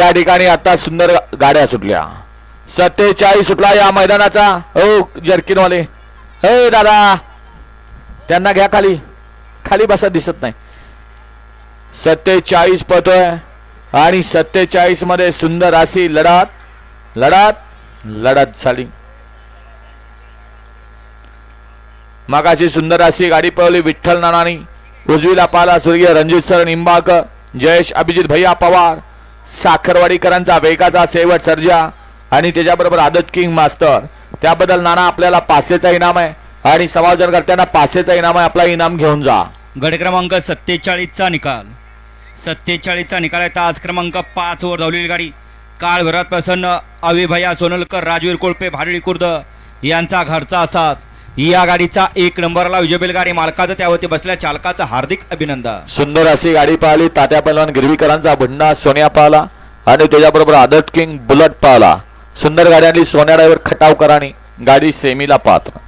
या ठिकाणी आता सुंदर गाड्या सुटल्या. सत्तेचाळीस सुटला या मैदानाचा. हो जर्किनवाले. हे दादा. त्यांना घ्या खाली. खाली बसा दिसत नाही. सत्तेचाळीस पतोय आणि सत्तेचाळीसमध्ये सुंदर अशी लढत लढत लढत झाली. मागाशी सुंदर अशी गाडी पळवली विठ्ठल नानानी. उजवीला पाला स्वर्गीय रणजित सर निंबाळकर जयेश अभिजित भैया पवार. साखरवाडीकरांचा वेगाचा शेवट सर्जा आणि त्याच्याबरोबर आदत किंग मास्तर. त्याबद्दल नाना आपल्याला पाचशेचा इनाम आहे आणि समालोचनकर्त्यांना पाचशेचा इनाम आहे. आपला इनाम घेऊन जा. गड क्रमांक सत्तेचाळीसचा निकाल. सत्तेचाळीसचा निकाल आहे आज क्रमांक पाच वर धावलेली गाडी. काळ भरात प्रसन्न अविभया सोनलकर राजवीर कोळपे भाडळी खुर्द यांचा घरचा असाच. या गाडीचा एक नंबरला विजयबेल गाडी मालकाचं त्यावरती बसल्या चालकाचं हार्दिक अभिनंदन. सुंदर अशी गाडी पाहिली तात्या पैलवान गिरवीकरांचा भुंडा सोन्या पाहला आणि त्याच्याबरोबर आदत किंग बुलट पाहला सुंदर गाडी आणली सोन्या ड्रायव्हर खटावकरांनी गाडी सेमीला पात्र